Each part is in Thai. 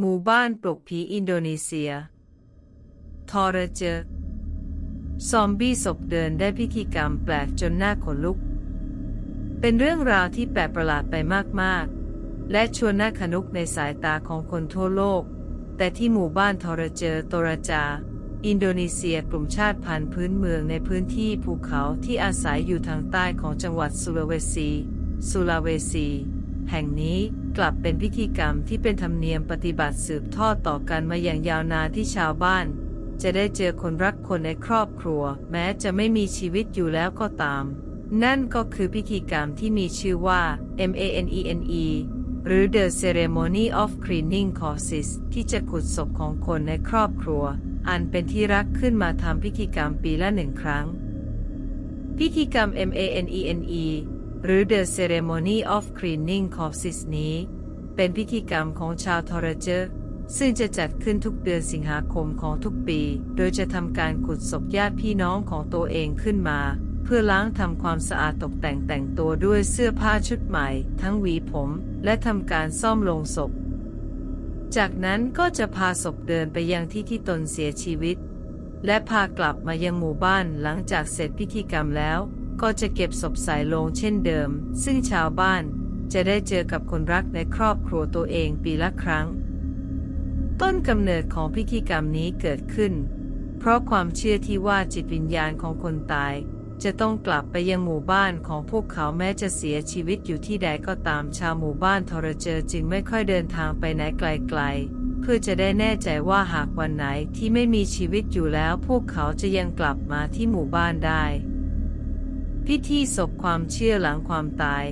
หมู่บ้านปลุกผีอินโดนีเซีย ทอร์เจอซอมบี้ศพเดินได้พิธีกรรมแปลกจนหน้าขนลุก เป็นเรื่องราวที่แปลกประหลาดไปมากๆ และชวนน่าขนุกในสายตาของคนทั่วโลก แต่ที่หมู่บ้านทอร์เจอตราจา อินโดนีเซียกลุ่มชาติพันธุ์พื้นเมืองในพื้นที่ภูเขาที่อาศัยอยู่ทางใต้ของจังหวัดสุลาเวซี สุลาเวซี แห่งนี้กลับเป็นพิธีกรรมที่เป็นธรรมเนียมปฏิบัติสืบทอดต่อกันมาอย่างยาวนานที่ชาวบ้าน จะได้เจอคนรักคนในครอบครัว แม้จะไม่มีชีวิตอยู่แล้วก็ตาม นั่นก็คือพิธีกรรมที่มีชื่อว่า MANENE หรือ The Ceremony of Cleaning Corpses ที่จะขุดศพของคนในครอบครัว อันเป็นที่รักขึ้นมาทำพิธีกรรมปีละหนึ่งครั้ง พิธีกรรม MANENE หรือ The Ceremony of Cleaning Corpses นี้ เป็นพิธีกรรมของชาวทอร์เจอร์ซึ่งจะจัดขึ้นทุกเดือนสิงหาคมของทุกปี โดยจะทำการขุดศพญาติพี่น้องของตัวเองขึ้นมา เพื่อล้างทำความสะอาดตกแต่งแต่งตัวด้วยเสื้อผ้าชุดใหม่ ทั้งหวีผม และทำการซ่อมโลงศพ จากนั้นก็จะพาศพเดินไปยังที่ที่ตนเสียชีวิต และพากลับมายังหมู่บ้านหลังจากเสร็จพิธีกรรมแล้ว ก็จะเก็บศพใส่ลงเช่นเดิม ซึ่งชาวบ้านจะได้เจอกับคนรักในครอบครัวตัวเองปีละครั้ง ต้นกำเนิดของพิธีกรรมนี้เกิดขึ้น เพราะความเชื่อที่ว่าจิตวิญญาณของคนตาย จะต้องกลับไปยังหมู่บ้านของพวกเขาแม้จะเสียชีวิตอยู่ที่ใดก็ตามชาวหมู่บ้านทรเจอจึงไม่ค่อยเดินทางไปไหนไกลๆ เพื่อจะได้แน่ใจว่าหากวันไหนที่ไม่มีชีวิตอยู่แล้ว พวกเขาจะยังกลับมาที่หมู่บ้านได้ พิธีศพความเชื่อหลังความตาย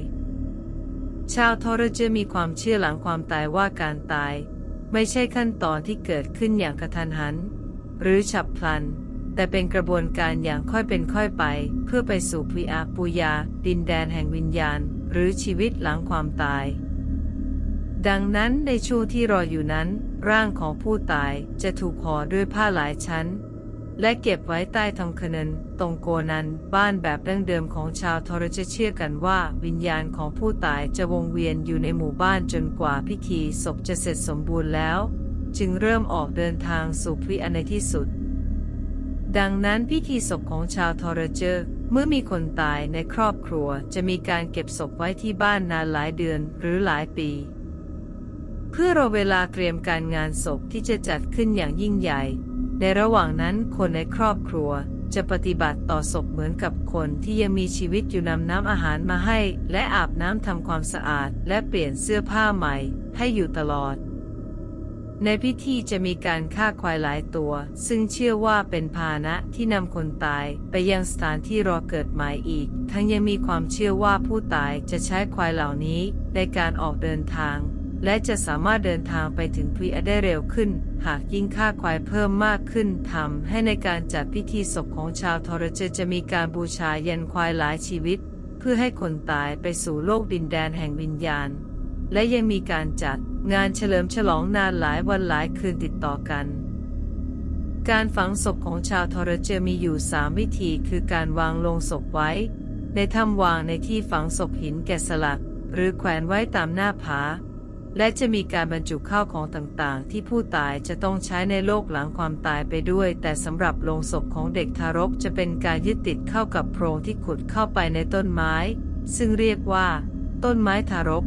ชาวทอร์เจมีความเชื่อหลังความตายว่าการตาย ไม่ใช่ขั้นตอนที่เกิดขึ้นอย่างกระทันหัน หรือฉับพลัน แต่เป็นกระบวนการอย่างค่อยเป็นค่อยไป เพื่อไปสู่พิอาปุยา ดินแดนแห่งวิญญาณ หรือชีวิตหลังความตาย ดังนั้นในช่วงที่รออยู่นั้น ร่างของผู้ตายจะถูกห่อด้วยผ้าหลายชั้น และเก็บไว้ใต้ทองคนันตรงโกนันบ้านแบบดั้งเดิมของชาวทรจะเชื่อกันว่า วิญญาณของผู้ตายจะวงเวียนอยู่ในหมู่บ้านจนกว่าพิธีศพจะเสร็จสมบูรณ์แล้ว จึงเริ่มออกเดินทางสู่พิอันในที่สุด ดังนั้นพิธีศพของชาวทอร์เจอเมื่อมีคนตายในครอบครัวจะมีการเก็บศพไว้ที่บ้านนานหลายเดือนหรือหลายปีเพื่อรอเวลาเตรียมการงานศพที่จะจัดขึ้นอย่างยิ่งใหญ่ ในระหว่างนั้นคนในครอบครัวจะปฏิบัติต่อศพเหมือนกับคนที่ยังมีชีวิตอยู่นำน้ำอาหารมาให้ และอาบน้ำทำความสะอาด และเปลี่ยนเสื้อผ้าใหม่ ให้อยู่ตลอด ในพิธีจะมีการฆ่าควายหลายตัว ซึ่งเชื่อว่าเป็นพาหนะที่นำคนตายไปยังสถานที่รอเกิดใหม่อีก ทั้งยังมีความเชื่อว่าผู้ตายจะใช้ควายเหล่านี้ในการออกเดินทาง และจะสามารถเดินทางไปถึงพีได้เร็วขึ้น หากยิ่งค่าควายเพิ่มมากขึ้นทำให้ในการจัดพิธีศพของชาวทรเจจะมีการบูชายันควายหลายชีวิต เพื่อให้คนตายไปสู่โลกดินแดนแห่งวิญญาณ และยังมีการจัดงานเฉลิมฉลองนานหลายวันหลายคืนติดต่อกัน การฝังศพของชาวทรเจมีอยู่สามวิธี คือการวางลงศพไว้ ในถ้ำวางในที่ฝังศพหินแกะสลัก หรือแขวนไว้ตามหน้าผา และจะมีการบรรจุข้าวของต่างๆ ที่ผู้ตายจะต้องใช้ในโลกหลังความตายไปด้วย แต่สำหรับโลงศพของเด็กทารกจะเป็นการยึดติดเข้ากับโพรงที่ขุดเข้าไปในต้นไม้ ซึ่งเรียกว่า ต้นไม้ทารก